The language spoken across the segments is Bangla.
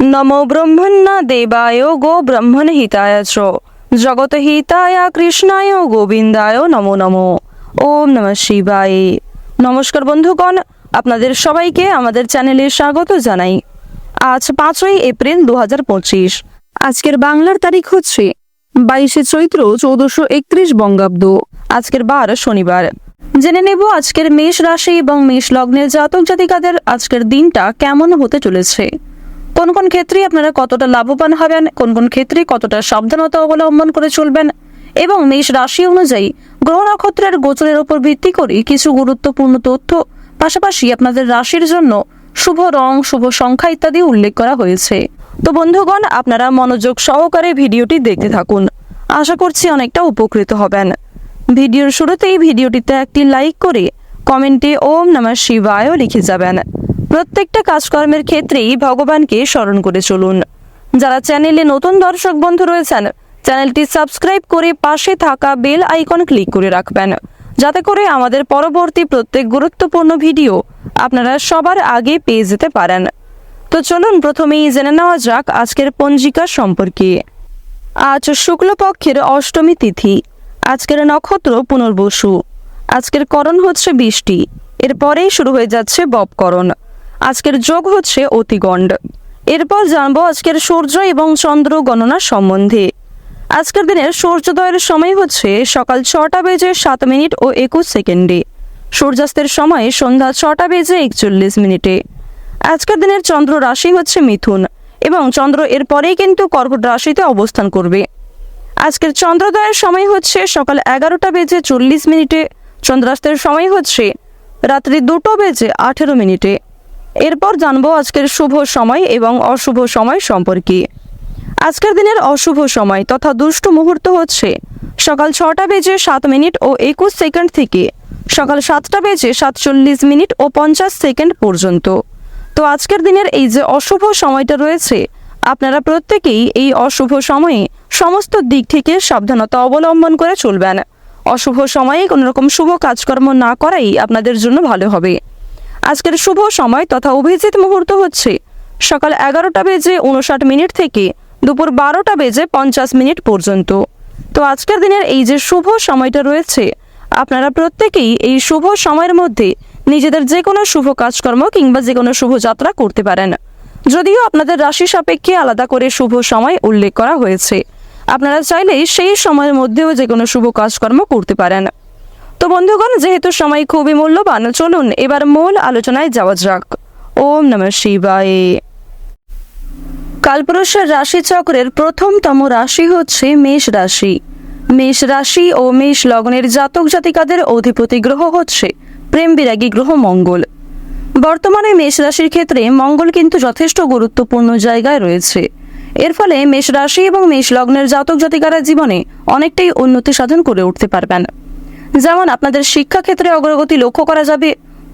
নমো ব্রহ্মণ্য দেবায় গো ব্রহ্মণ হিতায় চ জগত হিতায় কৃষ্ণায় গোবিন্দায় নমো নমো ওম নম শিবায় নমস্কার বন্ধুগণ আপনাদের সবাইকে আমাদের চ্যানেলে স্বাগত জানাই। আজ পাঁচই এপ্রিল দু আজকের বাংলার তারিখ হচ্ছে বাইশে চৈত্র চৌদ্দশো একত্রিশ বঙ্গাব্দ। আজকের বার শনিবার। জেনে নেব আজকের মেষ রাশি এবং মেষ লগ্নের জাতক জাতিকাদের আজকের দিনটা কেমন হতে চলেছে। কোন কোন ক্ষেত্রে আপনারা কতটা লাভবান হবেন, কোন কোন ক্ষেত্রে কতটা সাবধানতা অবলম্বন করে চলবেন এবং মেষ রাশি অনুযায়ী গ্রহ নক্ষত্রের গোচরের উপর ভিত্তি করে কিছু গুরুত্বপূর্ণ তথ্য, পাশাপাশি আপনাদের রাশির জন্য শুভ রং, শুভ সংখ্যা ইত্যাদি উল্লেখ করা হয়েছে। তো বন্ধুগণ, আপনারা মনোযোগ সহকারে ভিডিওটি দেখতে থাকুন। আশা করছি অনেকটা উপকৃত হবেন। ভিডিওর শুরুতেই ভিডিওটিতে একটি লাইক করে কমেন্টে ওম নমঃ শিবায়ও লিখে যাবেন। প্রত্যেকটা কাজকর্মের ক্ষেত্রেই ভগবানকে স্মরণ করে চলুন। যারা চ্যানেলে নতুন দর্শক বন্ধু রয়েছেন, চ্যানেলটি সাবস্ক্রাইব করে পাশে থাকা বেল আইকন ক্লিক করে রাখবেন। যাতে করে আমাদের পরবর্তী প্রত্যেক গুরুত্বপূর্ণ ভিডিও আপনারা সবার আগে পেয়ে যেতে পারেন। তো চলুন প্রথমেই জেনে নেওয়া যাক আজকের পঞ্জিকা সম্পর্কে। আজ শুক্লপক্ষের অষ্টমী তিথি, আজকের নক্ষত্র পুনর্বসু। আজকের করণ হচ্ছে বৃষ্টি, এরপরেই শুরু হয়ে যাচ্ছে বপকরণ। আজকের যোগ হচ্ছে অতিগণ্ড। এরপর জানব আজকের সূর্য এবং চন্দ্র গণনা সম্বন্ধে। আজকের দিনের সূর্যোদয়ের সময় হচ্ছে সকাল ছটা বেজে সাত মিনিট ও একুশ সেকেন্ডে। সূর্যাস্তের সময় সন্ধ্যা ছটা বেজে একচল্লিশ মিনিটে। আজকের দিনের চন্দ্র রাশি হচ্ছে মিথুন এবং চন্দ্র এরপরেই কিন্তু কর্কট রাশিতে অবস্থান করবে। আজকের চন্দ্রোদয়ের সময় হচ্ছে সকাল এগারোটা বেজে চল্লিশ মিনিটে। চন্দ্রাস্তের সময় হচ্ছে রাত্রি দুটো বেজে আঠেরো মিনিটে। এরপর জানব আজকের শুভ সময় এবং অশুভ সময় সম্পর্কে। আজকের দিনের অশুভ সময় তথা দুষ্ট মুহূর্ত হচ্ছে সকাল ছটা বেজে সাত মিনিট ও একুশ সেকেন্ড থেকে সকাল সাতটা বেজে সাতচল্লিশ মিনিট ও পঞ্চাশ সেকেন্ড পর্যন্ত। তো আজকের দিনের এই যে অশুভ সময়টা রয়েছে, আপনারা প্রত্যেকেই এই অশুভ সময়ে সমস্ত দিক থেকে সাবধানতা অবলম্বন করে চলবেন। অশুভ সময়ে কোনোরকম শুভ কাজকর্ম না করাই আপনাদের জন্য ভালো হবে। আজকের শুভ সময় তথা অভিজিৎ মুহূর্ত হচ্ছে সকাল এগারোটা বেজে উনষাট মিনিট থেকে দুপুর বারোটা বেজে পঞ্চাশ মিনিট পর্যন্ত। তো আজকের দিনের এই যে শুভ সময়টা রয়েছে, আপনারা প্রত্যেকেই এই শুভ সময়ের মধ্যে নিজেদের যে কোনো শুভ কাজকর্ম কিংবা যে কোনো শুভ যাত্রা করতে পারেন। যদিও আপনাদের রাশি সাপেক্ষে আলাদা করে শুভ সময় উল্লেখ করা হয়েছে। আপনারা চাইলেই সেই সময়ের মধ্যেও যে কোনো শুভ কাজকর্ম করতে পারেন। তো বন্ধুগণ, যেহেতু সময় খুবই মূল্যবান, চলুন এবার মূল আলোচনায় যাওয়া যাক। ওম নম শিবায়। কালপুরুষের রাশি চক্রের প্রথমতম রাশি হচ্ছে মেষ রাশি। মেষ রাশি ও মেষ লগ্নের জাতক জাতিকাদের অধিপতি গ্রহ হচ্ছে প্রেম বিরাগী গ্রহ মঙ্গল। বর্তমানে মেষ রাশির ক্ষেত্রে মঙ্গল কিন্তু যথেষ্ট গুরুত্বপূর্ণ জায়গায় রয়েছে। এর ফলে মেষ রাশি এবং মেষ লগ্নের জাতক জাতিকারা জীবনে অনেকটাই উন্নতি সাধন করে উঠতে পারবেন। যেমন আপনাদের শিক্ষাক্ষেত্রে অগ্রগতি লক্ষ্য করা যাবে,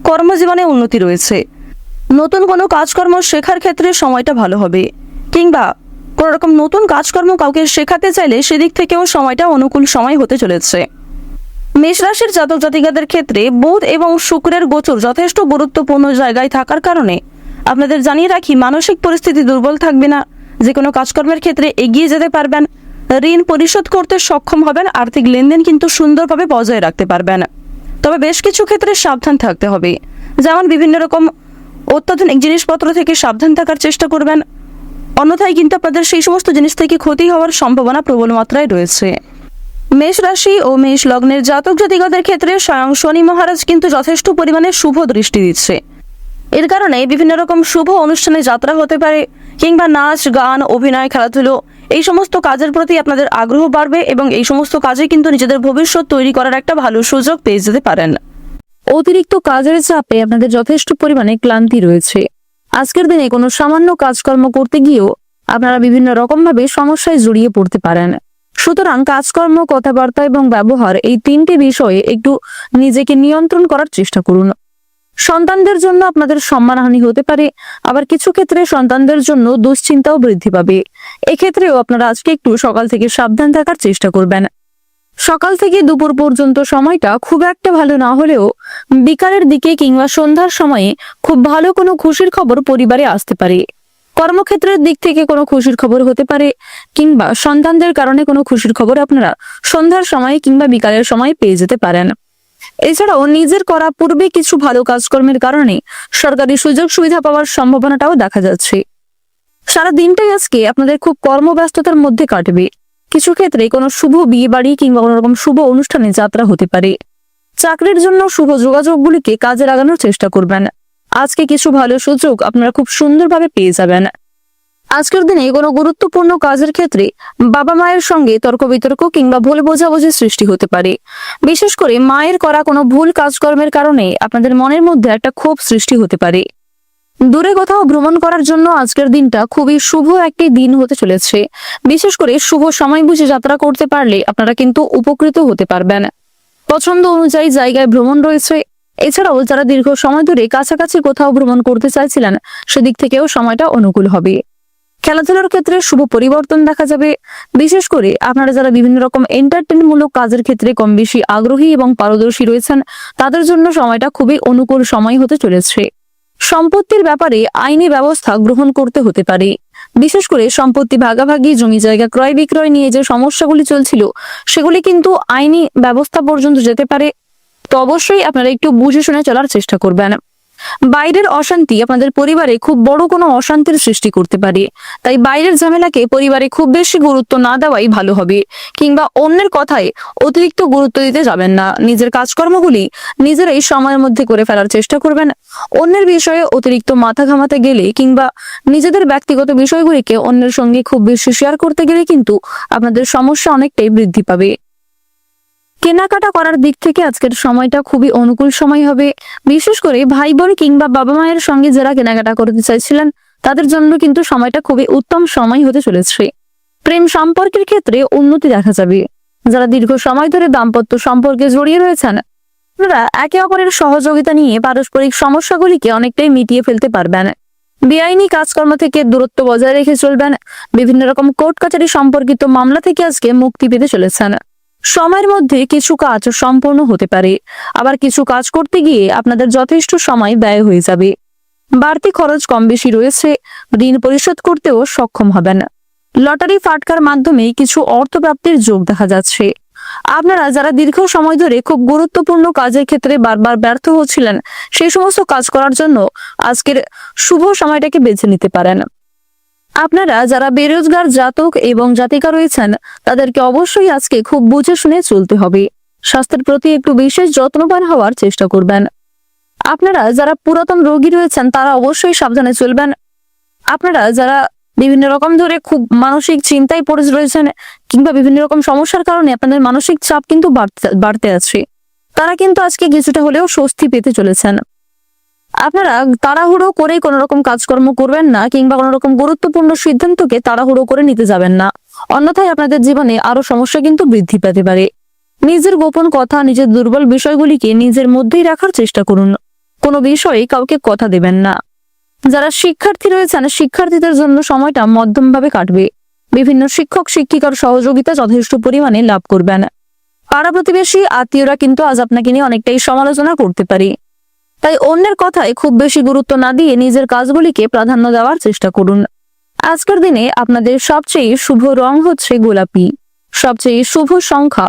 কর্মজীবনে উন্নতি রয়েছে। নতুন কোনো কাজকর্ম শেখার ক্ষেত্রে সময়টা ভালো হবে, কিংবা কোনো রকম নতুন কাজকর্ম কাউকে শেখাতে চাইলে সেদিক থেকেও সময়টা অনুকূল সময় হতে চলেছে। মেষ রাশির জাতক জাতিকাদের ক্ষেত্রে বুধ এবং শুক্রের গোচর যথেষ্ট গুরুত্বপূর্ণ জায়গায় থাকার কারণে আপনাদের জানিয়ে রাখি, মানসিক পরিস্থিতি দুর্বল থাকবে না যে কোনো কাজকর্মের ক্ষেত্রে এগিয়ে যেতে পারবেন। ঋণ পরিশোধ করতে সক্ষম হবেন, আর্থিক লেনদেন কিন্তু সুন্দরভাবে বজায় রাখতে পারবেন। তবে বেশ কিছু ক্ষেত্রে সাবধান থাকতে হবে। যেমন বিভিন্ন রকম অত্যাধুনিক জিনিসপত্র থেকে সাবধান থাকার চেষ্টা করবেন। অন্যথায় কিন্তু আপনাদের সেই সমস্ত জিনিস থেকে ক্ষতি হওয়ার সম্ভাবনা প্রবল মাত্রায় রয়েছে। মেষ রাশি ও মেষ লগ্নের জাতক জাতিকাদের ক্ষেত্রে স্বয়ং শনি মহারাজ কিন্তু যথেষ্ট পরিমাণে শুভ দৃষ্টি দিচ্ছে। এর কারণে বিভিন্ন রকম শুভ অনুষ্ঠানে যাত্রা হতে পারে, কিংবা নাচ, গান, অভিনয়, খেলাধুলো এই সমস্ত কাজের প্রতি আপনাদের আগ্রহ বাড়বে এবং এই সমস্ত কাজে কিন্তু নিজেদের ভবিষ্যৎ তৈরি করার একটা ভালো সুযোগ পেয়ে যেতে পারেন। অতিরিক্ত কাজের চাপে আপনাদের যথেষ্ট পরিমাণে ক্লান্তি রয়েছে। আজকের দিনে কোনো সামান্য কাজকর্ম করতে গিয়েও আপনারা বিভিন্ন রকমভাবে সমস্যায় জড়িয়ে পড়তে পারেন। সুতরাং কাজকর্ম, কথাবার্তা এবং ব্যবহার এই তিনটি বিষয়ে একটু নিজেকে নিয়ন্ত্রণ করার চেষ্টা করুন। সন্তানদের জন্য আপনাদের সম্মানহানি হতে পারে, আবার কিছু ক্ষেত্রে সন্তানদের জন্য দুশ্চিন্তাও বৃদ্ধি পাবে। এক্ষেত্রেও আপনারা আজকে একটু সকাল থেকে সাবধান থাকার চেষ্টা করবেন। সকাল থেকে দুপুর পর্যন্ত সময়টা খুব একটা ভালো না হলেও বিকালের দিকে কিংবা সন্ধ্যার সময়ে খুব ভালো কোনো খুশির খবর পরিবারে আসতে পারে। কর্মক্ষেত্রের দিক থেকে কোনো খুশির খবর হতে পারে, কিংবা সন্তানদের কারণে কোনো খুশির খবর আপনারা সন্ধ্যার সময়ে কিংবা বিকালের সময় পেয়ে যেতে পারেন। এছাড়াও নিজের করা পূর্বে কিছু ভালো কাজকর্মের কারণে সরকারি সুযোগ সুবিধা পাওয়ার সম্ভাবনাটাও দেখা যাচ্ছে। সারা দিনটাই আজকে আপনাদের খুব কর্মব্যস্ততার মধ্যে কাটবে। কিছু ক্ষেত্রে কোনো শুভ বিয়ে বাড়ি কিংবা কোনো রকম শুভ অনুষ্ঠানে যাত্রা হতে পারে। চাকরির জন্য শুভ যোগাযোগগুলিকে কাজে লাগানোর চেষ্টা করবেন। আজকে কিছু ভালো সুযোগ আপনারা খুব সুন্দরভাবে পেয়ে যাবেন। আজকের দিনে কোনো গুরুত্বপূর্ণ কাজের ক্ষেত্রে বাবা মায়ের সঙ্গে তর্ক বিতর্ক কিংবা ভুল বোঝাবুঝির সৃষ্টি হতে পারে। বিশেষ করে মায়ের করা কোনো ভুল কাজকর্মের কারণে আপনাদের মনের মধ্যে একটা ক্ষোভ সৃষ্টি হতে পারে। দূরে কোথাও ভ্রমণ করার জন্য আজকের দিনটা খুবই শুভ একটি দিন হতে চলেছে। বিশেষ করে শুভ সময় বুঝে যাত্রা করতে পারলে আপনারা কিন্তু উপকৃত হতে পারবেন। পছন্দ অনুযায়ী জায়গায় ভ্রমণ রয়েছে। এছাড়াও যারা দীর্ঘ সময় ধরে কাছাকাছি কোথাও ভ্রমণ করতে চাইছিলেন, সেদিক থেকেও সময়টা অনুকূল হবে। খেলাধুলার ক্ষেত্রে শুভ পরিবর্তন দেখা যাবে। বিশেষ করে আপনারা যারা বিভিন্ন রকম এন্টারটেনমূলক কাজের ক্ষেত্রে কম বেশি আগ্রহী এবং পারদর্শী রয়েছেন, তাদের জন্য সময়টা খুবই অনুকূল সময় হতে চলেছে। সম্পত্তির ব্যাপারে আইনি ব্যবস্থা গ্রহণ করতে হতে পারে। বিশেষ করে সম্পত্তি ভাগাভাগি, জমি জায়গা ক্রয় বিক্রয় নিয়ে যে সমস্যাগুলি চলছিল, সেগুলি কিন্তু আইনি ব্যবস্থা পর্যন্ত যেতে পারে। তো অবশ্যই আপনারা একটু বুঝে শুনে চলার চেষ্টা করবেন। বাইরের অশান্তি আপনাদের পরিবারে খুব বড় কোনো অশান্তির সৃষ্টি করতে পারে। তাই বাইরের ঝামেলাকে পরিবারে খুব বেশি গুরুত্ব না দেওয়াই ভালো হবে। কিংবা অন্যের কথায় অতিরিক্ত গুরুত্ব দিতে যাবেন না। নিজের কাজকর্মগুলি নিজেরাই সময়ের মধ্যে করে ফেলার চেষ্টা করবেন। অন্যের বিষয়ে অতিরিক্ত মাথা ঘামাতে গেলে কিংবা নিজেদের ব্যক্তিগত বিষয়গুলিকে অন্যের সঙ্গে খুব বেশি শেয়ার করতে গেলে কিন্তু আপনাদের সমস্যা অনেকটাই বৃদ্ধি পাবে। কেনাকাটা করার দিক থেকে আজকের সময়টা খুবই অনুকূল সময় হবে। বিশেষ করে ভাই বোন কিংবা বাবা মায়ের সঙ্গে যারা কেনাকাটা করতে চাইছিলেন, তাদের জন্য কিন্তু সময়টা খুবই উত্তম সময় হতে চলেছে। প্রেম সম্পর্কের ক্ষেত্রে উন্নতি দেখা যাবে। যারা দীর্ঘ সময় ধরে দাম্পত্য সম্পর্কে জড়িয়ে রয়েছেন আপনারা একে অপরের সহযোগিতা নিয়ে পারস্পরিক সমস্যাগুলিকে অনেকটাই মিটিয়ে ফেলতে পারবেন। বেআইনি কাজকর্ম থেকে দূরত্ব বজায় রেখে চলবেন। বিভিন্ন রকম কোর্ট কাছারি সম্পর্কিত মামলা থেকে আজকে মুক্তি পেতে চলেছেন। সময়ের মধ্যে কিছু কাজ সম্পূর্ণ হতে পারে। আবার কিছু কাজ করতে গিয়ে আপনাদের যথেষ্ট সময় ব্যয় হয়ে যাবে। বাড়তি খরচ কম বেশি রয়েছে। ঋণ পরিশোধ করতেও সক্ষম হবেন। লটারি ফাটকার মাধ্যমে কিছু অর্থ প্রাপ্তির যোগ দেখা যাচ্ছে। আপনারা যারা দীর্ঘ সময় ধরে খুব গুরুত্বপূর্ণ কাজের ক্ষেত্রে বারবার ব্যর্থ হচ্ছিলেন, সেই সমস্ত কাজ করার জন্য আজকের শুভ সময়টাকে বেছে নিতে পারেন। আপনারা যারা বেরোজগার, জাতক এবং জাতিকা রয়েছেন, তাদেরকে অবশ্যই আজকে খুব বুঝে শুনে চলতে হবে। স্বাস্থ্যের প্রতি একটু বিশেষ যত্নবান হওয়ার চেষ্টা করবেন। আপনারা যারা পুরাতন রোগী রয়েছেন, তারা অবশ্যই সাবধানে চলবেন। আপনারা যারা বিভিন্ন রকম ধরে খুব মানসিক চিন্তায় পড়ে রয়েছেন, কিংবা বিভিন্ন রকম সমস্যার কারণে আপনাদের মানসিক চাপ কিন্তু বাড়তে বাড়তে আছে, তারা কিন্তু আজকে কিছুটা হলেও স্বস্তি পেতে চলেছেন। আপনারা তাড়াহুড়ো করে কোনো রকম কাজকর্ম করবেন না কিংবা কোনো রকম গুরুত্বপূর্ণ সিদ্ধান্তকে তাড়াহুড়ো করে নিতে যাবেন না। অন্যথায় আপনাদের জীবনে আরও সমস্যা কিন্তু বৃদ্ধি পেতে পারে। নিজের গোপন কথা, নিজের দুর্বল বিষয়গুলিকে নিজের মধ্যেই রাখার চেষ্টা করুন। কোনো বিষয়ে কাউকে কথা দেবেন না। যারা শিক্ষার্থী রয়েছেন, শিক্ষার্থীদের জন্য সময়টা মধ্যমভাবে কাটবে। বিভিন্ন শিক্ষক, শিক্ষিকার সহযোগিতা যথেষ্ট পরিমাণে লাভ করবেন। পাড়া প্রতিবেশী, আত্মীয়রা কিন্তু আজ আপনাকে নিয়ে অনেকটাই সমালোচনা করতে পারে। তাই অন্যের কথায় খুব বেশি গুরুত্ব না দিয়ে নিজের কাজগুলিকে প্রাধান্য দেওয়ার চেষ্টা করুন। আজকের দিনে আপনাদের সবচেয়ে শুভ রং হচ্ছে গোলাপি। সবচেয়ে শুভ সংখ্যা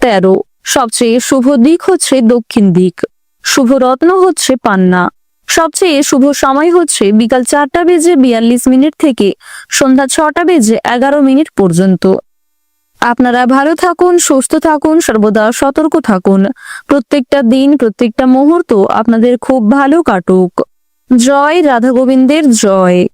তেরো। সবচেয়ে শুভ দিক হচ্ছে দক্ষিণ দিক। শুভ রত্ন হচ্ছে পান্না। সবচেয়ে শুভ সময় হচ্ছে বিকাল চারটা বেজে বিয়াল্লিশ মিনিট থেকে সন্ধ্যা ছটা বেজে এগারো মিনিট পর্যন্ত। আপনারা ভালো থাকুন, সুস্থ থাকুন, সর্বদা সতর্ক থাকুন। প্রত্যেকটা দিন, প্রত্যেকটা মুহূর্ত আপনাদের খুব ভালো কাটুক। জয় রাধা গোবিন্দের জয়।